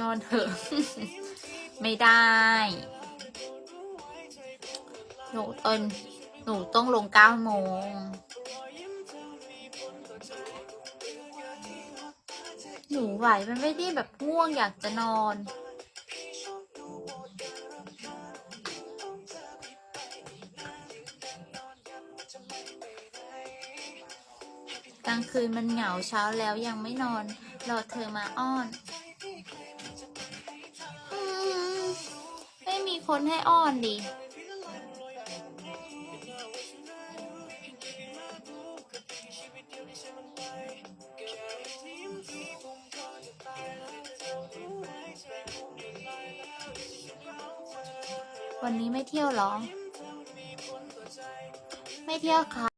นอนเถอะ ไม่ได้หนูตอนหนูต้องลงเก้าโมง หนูไหวมันไม่ได้แบบง่วงอยากจะนอน กลางคืนมันเหงาเช้าแล้วยังไม่นอน รอเธอมาอ้อนอมไม่มีคนให้อ้อนดิ วันนี้ไม่เที่ยวเหรอ ไม่เที่ยวค่ะ